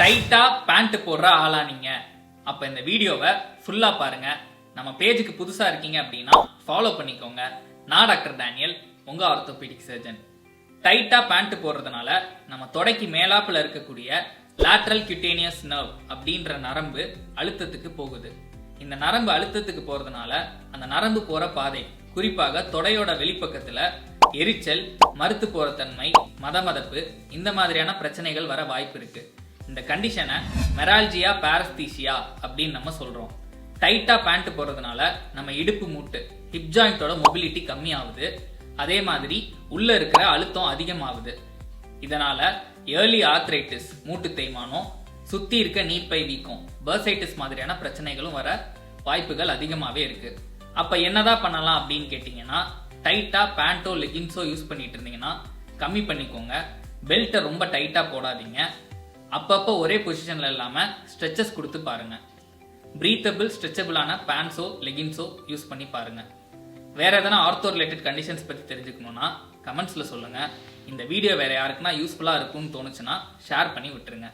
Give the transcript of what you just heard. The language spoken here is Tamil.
டைட்டாக பேண்ட் போடுற ஆளா நீங்க. அப்போ இந்த வீடியோவை ஃபுல்லா பாருங்க. நம்ம பேஜுக்கு புதுசா இருக்கீங்க அப்படின்னா ஃபாலோ பண்ணிக்கோங்க. நான் டாக்டர் டேனியல் உங்க ஆர்த்தோபீடிக் சர்ஜன் டைட்டா பேண்ட் போடுறதுனால நம்ம தொடைக்கு மேலாப்பில் இருக்கக்கூடிய லேட்ரல் கியூட்டேனியஸ் நர்வ் அப்படின்ற நரம்பு அழுத்தத்துக்கு போகுது. இந்த நரம்பு அழுத்தத்துக்கு போறதுனால அந்த நரம்பு போற பாதை குறிப்பாக தொடையோட வெளிப்பக்கத்துல எரிச்சல் மறுத்து போற தன்மை மதமதப்பு இந்த மாதிரியான பிரச்சனைகள் வர வாய்ப்பு இருக்கு. இந்த கண்டிஷனை மெரால்ஜியா பாரஸ்தீசியா அப்படின்னு நம்ம சொல்றோம். டைட்டா பேண்ட் போடுறதுனால நம்ம இடுப்பு மூட்டு ஹிப் ஜாயிண்டோட மொபிலிட்டி கம்மியாகுது. அதே மாதிரி உள்ள இருக்கிற அழுத்தம் அதிகமாகுது. இதனால ஏர்லி ஆர்த்ரைட்டிஸ் மூட்டு தேய்மானம் சுத்தி இருக்க நீர்ப்பை வீக்கம் பர்சைட்டிஸ் மாதிரியான பிரச்சனைகளும் வர வாய்ப்புகள் அதிகமாகவே இருக்கு. அப்ப என்னதான் பண்ணலாம் அப்படின்னு கேட்டீங்கன்னா டைட்டா பேண்ட்டோ லெகின்ஸோ யூஸ் பண்ணிட்டு இருந்தீங்கன்னா கம்மி பண்ணிக்கோங்க. பெல்ட்டை ரொம்ப டைட்டா போடாதீங்க. அப்பப்போ ஒரே பொசிஷனில் இல்லாமல் ஸ்ட்ரெச்சஸ் கொடுத்து பாருங்க. ப்ரீத்தபிள் ஸ்ட்ரெச்சபிளான பேண்ட்ஸோ லெகின்ஸோ யூஸ் பண்ணி பாருங்கள் வேறு எதனா ஆர்த்தோ ரிலேட்டட் கண்டிஷன்ஸ் பற்றி தெரிஞ்சுக்கணும்னா கமெண்ட்ஸில் சொல்லுங்கள் இந்த வீடியோ வேறு யாருக்குன்னா யூஸ்ஃபுல்லாக இருக்கும்னு தோணுச்சுன்னா ஷேர் பண்ணி விட்டுருங்க.